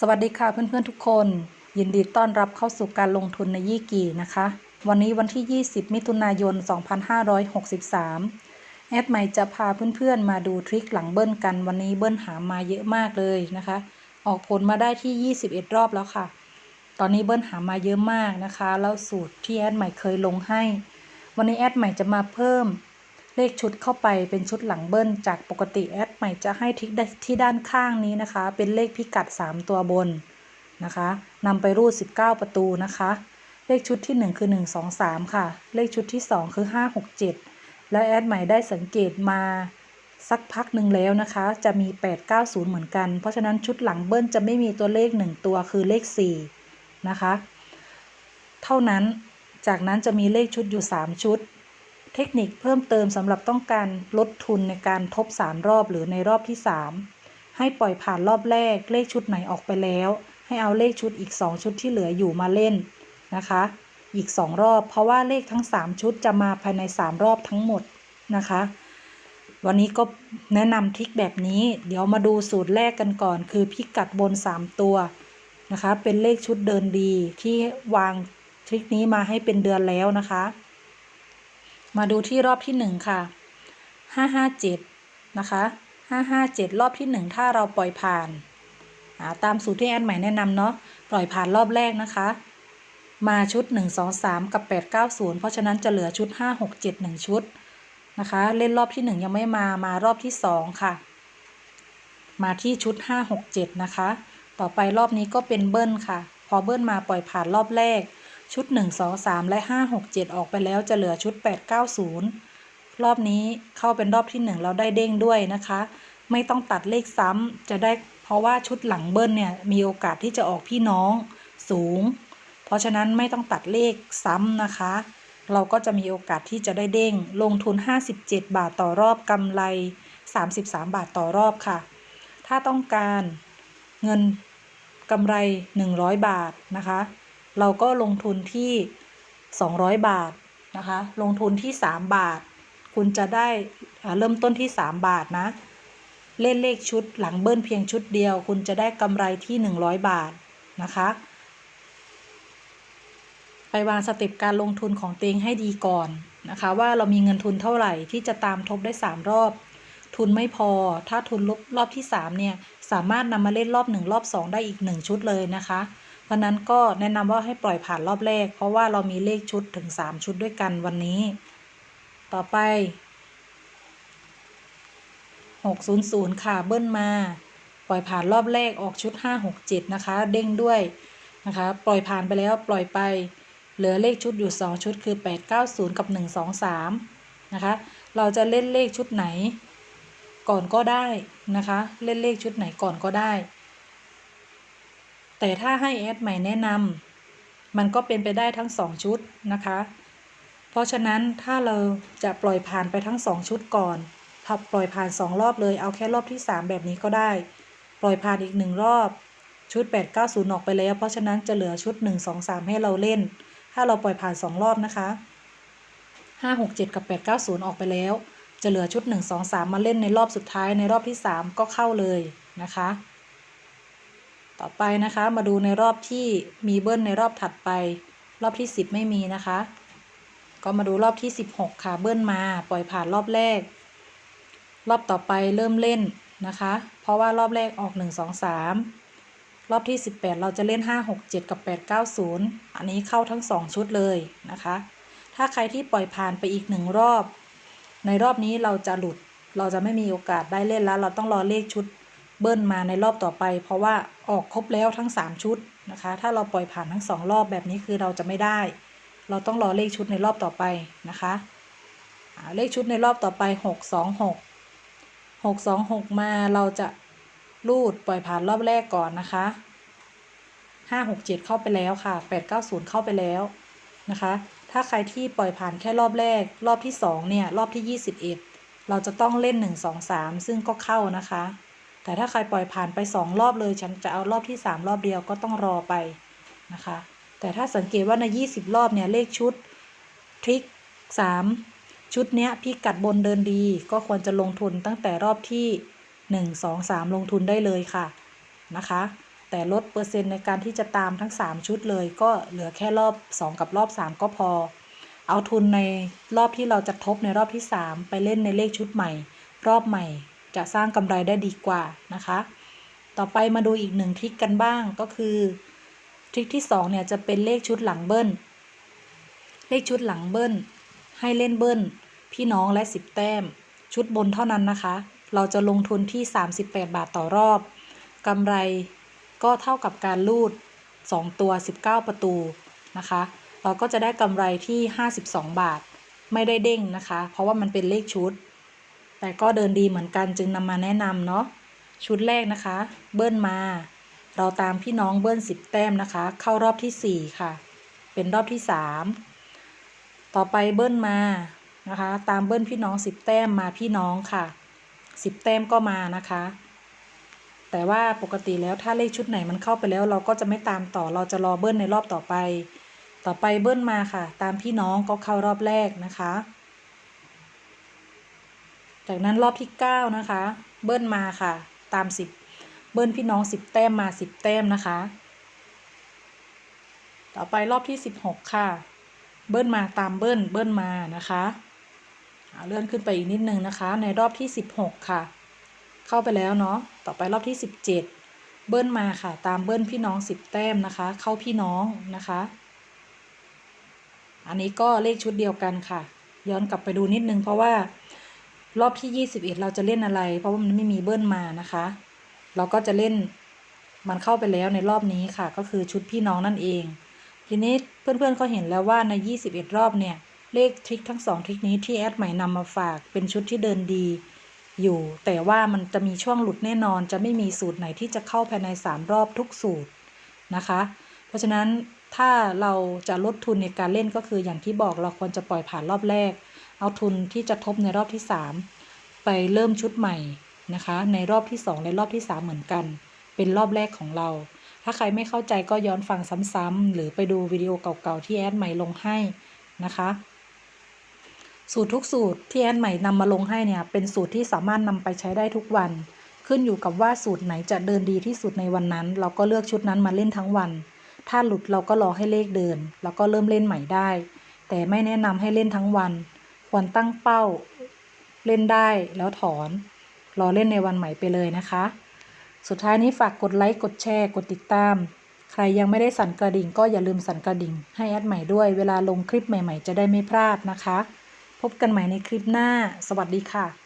สวัสดีค่ะเพื่อนๆทุกคน ยินดีต้อนรับเข้าสู่การลงทุนในยี่กีนะคะ วันนี้วันที่ 20 มิถุนายน 2563 แอดใหม่จะพาเพื่อนๆมาดูทริคหลังเบิ้ลกัน วันนี้เบิ้ลหามาเยอะมากเลยนะคะ ออกผลมาได้ที่ 21 รอบแล้วค่ะ ตอนนี้เบิ้ลหามาเยอะมากนะคะ แล้วสูตรที่แอดใหม่เคยลงให้ วันนี้แอดใหม่จะมาเพิ่ม เลขชุดเข้าไปเป็นชุดหลังเบิ้ลจากปกติแอดใหม่จะให้ทิกที่ด้านข้างนี้นะคะ เป็นเลขพิกัด 3 ตัวบนนะคะนำไปรูด 19 ประตูนะคะ เลขชุดที่ 1 คือ 1 2 3 ค่ะ เลขชุดที่ 2 คือ 5 6 7 แล้วแอดใหม่ได้สังเกตมาสักพักหนึ่งแล้วนะคะ จะมี 8 9 0 เหมือนกัน เพราะฉะนั้นชุดหลังเบิ้ลจะไม่มีตัวเลข 1 ตัวคือเลข 4 นะคะ เท่านั้นจากนั้นจะมีเลขชุดอยู่ 3 ชุด เทคนิคเพิ่มเติมสำหรับต้องการลดทุนในการทบ 3 รอบหรือในรอบที่ 3 ให้ปล่อยผ่านรอบแรกเลขชุดไหนออกไปแล้ว ให้เอาเลขชุดอีก 2 ชุดที่เหลืออยู่มาเล่นนะคะ อีก 2 รอบ เพราะว่าเลขทั้ง 3 ชุดจะมาภายใน 3 รอบทั้งหมดนะคะ วันนี้ก็แนะนำทริคแบบนี้ เดี๋ยวมาดูสูตรแรกกันก่อน คือพิกัดบน 3 ตัวนะคะ เป็นเลขชุดเดินดีที่วางทริคนี้มาให้เป็นเดือนแล้วนะคะ มาดูที่รอบที่หนึ่งค่ะห้าห้าเจ็ดนะคะห้าห้าเจ็ดรอบที่หนึ่งถ้าเราปล่อยผ่านตามสูตรที่แอดใหม่แนะนำเนาะปล่อยผ่านรอบแรกนะคะ มาชุด 1 2 3 กับ 8 9 0 เพราะฉะนั้นจะเหลือชุด 5 6 7 1 ชุดนะคะ เล่นรอบที่ 1 ยังไม่มามารอบที่ 2 ค่ะ มาที่ชุด 5 6 7 นะคะ ต่อไปรอบนี้ก็เป็นเบิ้ลค่ะ พอเบิ้ลมาปล่อยผ่านรอบแรก ชุด 1 2 3 และ 5 6 7 ออกไปแล้วจะเหลือชุด 8 9 0 รอบนี้เข้าเป็นรอบที่ 1 เราได้เด้งด้วยนะคะ ไม่ต้องตัดเลขซ้ำจะได้เพราะว่าชุดหลังเบิ้ลเนี่ยมีโอกาสที่จะออกพี่น้องสูง เพราะฉะนั้นไม่ต้องตัดเลขซ้ำนะคะ เราก็จะมีโอกาสที่จะได้เด้ง ลงทุน 57 บาทต่อรอบกำไร 33 บาทต่อรอบค่ะ ถ้าต้องการเงินกำไร 100 บาทนะคะ เราก็ลงทุนที่ 200 บาทนะคะ ลงทุนที่ 3 บาท คุณจะได้เริ่มต้นที่ 3 บาทนะ เล่นเลขชุดหลังเบิ้ลเพียงชุดเดียว คุณจะได้กำไรที่ 100 บาทนะคะ ไปวางสเต็ปการลงทุนของเตงให้ดีก่อนนะคะ ว่าเรามีเงินทุนเท่าไหร่ที่จะตามทบได้ 3 รอบ ทุนไม่พอ ถ้าทุนลบรอบที่ 3 เนี่ย สามารถนำมาเล่นรอบ 1 รอบ 2 ได้อีก 1 ชุดเลยนะคะ ราะนั้นก็แนะนำว่าให้ปล่อยผ่านรอบแรก เพราะว่าเรามีเลขชุดถึง 3 ชุดด้วยกันวันนี้ ต่อไป 600 ค่ะ เบิ้ลมา ปล่อยผ่านรอบแรกออกชุด 567 นะคะ เด้งด้วยนะคะ ปล่อยผ่านไปแล้วปล่อยไป เหลือเลขชุดอยู่ 2 ชุดคือ 890 กับ 123 นะคะ เราจะเล่นเลขชุดไหนก่อนก็ได้นะคะ เล่นเลขชุดไหนก่อนก็ได้ แต่ถ้าให้แอดใหม่แนะนำมันก็เป็นไปได้ทั้ง 2 ชุดนะคะ เพราะฉะนั้นถ้าเราจะปล่อยผ่านไปทั้ง 2 ชุดก่อนพับปล่อยผ่าน 2 รอบเลยเอาแค่รอบที่ 3 แบบนี้ก็ได้ ปล่อยผ่านอีก 1 รอบชุด 890 ออกไปแล้ว เพราะฉะนั้นจะเหลือชุด 1 2 3 ให้เราเล่น ถ้าเราปล่อยผ่าน 2 รอบนะคะ 5 6 7 กับ 890 ออกไปแล้ว จะเหลือชุด 1 2 3 มาเล่นในรอบสุดท้ายในรอบที่ 3 ก็เข้าเลยนะคะ ต่อไปนะคะ มาดูในรอบที่มีเบิ้ลในรอบถัดไป รอบที่ 10 ไม่มีนะคะ ก็มาดูรอบที่ 16 ค่ะเบิ้ลมา ปล่อยผ่านรอบแรก รอบต่อไปเริ่มเล่นนะคะ เพราะว่ารอบแรกออก 1 2 3 รอบที่ 18 เราจะเล่น 5 6 7 กับ 8 9 0 อันนี้เข้าทั้ง 2 ชุดเลยนะคะ ถ้าใครที่ปล่อยผ่านไปอีกหนึ่งรอบ ในรอบนี้เราจะหลุดเราจะไม่มีโอกาสได้เล่นแล้ว เราต้องรอเลขชุด เบิ้ลมาในรอบต่อไป เพราะว่าออกครบแล้วทั้ง 3 ชุดนะคะ ถ้าเราปล่อยผ่านทั้ง 2 รอบแบบนี้คือเราจะไม่ได้ เราต้องรอเลขชุดในรอบต่อไปนะคะเลขชุดในรอบต่อไป 6 2 6 6 2 6 มาเราจะรูดปล่อยผ่านรอบแรกก่อนนะคะ 5 6 7 เข้าไปแล้วค่ะ 8 9 0 เข้าไปแล้วนะคะ ถ้าใครที่ปล่อยผ่านแค่รอบแรก รอบที่ 2 เนี่ย รอบที่ 21 เราจะต้องเล่น 1 2 3 ซึ่งก็เข้านะคะ แต่ถ้าใครปล่อยผ่านไป 2 รอบเลย ฉันจะเอารอบที่ 3 รอบเดียวก็ต้องรอไปนะคะ แต่ถ้าสังเกตว่าใน 20 รอบเนี่ยเลขชุดทริค3ชุดเนี้ยพี่กัดบนเดินดี ก็ควรจะลงทุนตั้งแต่รอบที่ 1 2 3 ลงทุนได้เลยค่ะนะคะ แต่ลดเปอร์เซ็นต์ในการที่จะตามทั้ง 3 ชุดเลย ก็เหลือแค่รอบ 2 กับรอบ 3 ก็พอ เอาทุนในรอบที่เราจะทบในรอบที่ 3 ไปเล่นในเลขชุดใหม่ รอบใหม่ จะสร้างกำไรได้ดีกว่านะคะ ต่อไปมาดูอีกหนึ่งทริคกันบ้างก็คือทริคที่2เนี่ยจะเป็นเลขชุดหลังเบิ้ล เลขชุดหลังเบิ้ล ให้เล่นเบิ้ล พี่น้องและ 10 แต้ม ชุดบนเท่านั้นนะคะ เราจะลงทุนที่ 38 บาทต่อรอบกำไรก็เท่ากับการลูด 2 ตัว 19 ประตูนะคะ เราก็จะได้กำไรที่ 52 บาท ไม่ได้เด้งนะคะ เพราะว่ามันเป็นเลขชุด แต่ก็เดินดีเหมือนกันจึงนำมาแนะนำเนาะชุดแรกนะคะ เบิ้ลมา เราตามพี่น้องเบิ้ล10แต้มนะคะ เข้ารอบที่สี่ค่ะ เป็นรอบที่3ต่อไปเบิ้ลมานะคะ ตามเบิ้ลพี่น้อง10แต้มมาพี่น้องค่ะ10แต้มก็มานะคะ แต่ว่าปกติแล้วถ้าเลขชุดไหนมันเข้าไปแล้ว เราก็จะไม่ตามต่อเราจะรอเบิ้ลในรอบต่อไป ต่อไปเบิ้ลมาค่ะ ตามพี่น้องก็เข้ารอบแรกนะคะ จากนั้นรอบที่ 9 นะคะ เบิ้ลมาค่ะ ตาม 10 เบิ้ลพี่น้อง 10 แต้มมา 10 แต้มนะคะ ต่อไปรอบที่ 16 ค่ะ เบิ้ลมาตามเบิ้ลเบิ้ลมานะคะเลื่อนขึ้นไปอีกนิดนึงนะคะ ในรอบที่ 16 ค่ะ เข้าไปแล้วเนาะต่อไปรอบที่ 17 เบิ้ลมาค่ะ ตามเบิ้ลพี่น้อง 10 แต้มนะคะ เข้าพี่น้องนะคะ อันนี้ก็เลขชุดเดียวกันค่ะ ย้อนกลับไปดูนิดนึงเพราะว่า รอบที่ 21 เราจะเล่นอะไร เพราะว่ามันไม่มีเบิ้ลมานะคะ เราก็จะเล่นมันเข้าไปแล้วในรอบนี้ค่ะ ก็คือชุดพี่น้องนั่นเอง ทีนี้เพื่อนๆก็เห็นแล้วว่าใน 21 รอบเนี่ย เลขทริคทั้งสองทริคนี้ที่แอดใหม่นำมาฝากเป็นชุดที่เดินดี อยู่ แต่ว่ามันจะมีช่วงหลุดแน่นอน จะไม่มีสูตรไหนที่จะเข้าภายใน 3 รอบทุกสูตรนะคะ เพราะฉะนั้นถ้าเราจะลดทุนในการเล่นก็คืออย่างที่บอกเราควรจะปล่อยผ่านรอบแรก เอาทุนที่จะทบในรอบที่ 3 ไปเริ่มชุดใหม่นะคะ ในรอบที่ 2 และรอบที่ 3 เหมือนกัน เป็นรอบแรกของเรา ถ้าใครไม่เข้าใจก็ย้อนฟังซ้ำๆหรือไปดูวิดีโอเก่าๆที่แอดใหม่ลงให้นะคะสูตรทุกสูตรที่แอดใหม่นำมาลงให้เนี่ยเป็นสูตรที่สามารถนำไปใช้ได้ทุกวัน ขึ้นอยู่กับว่าสูตรไหนจะเดินดีที่สุดในวันนั้น เราก็เลือกชุดนั้นมาเล่นทั้งวัน ถ้าหลุดเราก็รอให้เลขเดิน แล้วก็เริ่มเล่นใหม่ได้ แต่ไม่แนะนำให้เล่นทั้งวัน ควรตั้งเป้า เล่นได้แล้วถอน รอเล่นในวันใหม่ไปเลยนะคะ สุดท้ายนี้ฝากกดไลค์กดแชร์กดติดตาม ใครยังไม่ได้สั่นกระดิ่ง ก็อย่าลืมสั่นกระดิ่ง ให้แอดใหม่ด้วยเวลาลงคลิปใหม่ ๆ จะได้ไม่พลาดนะคะ พบกันใหม่ในคลิปหน้า สวัสดีค่ะ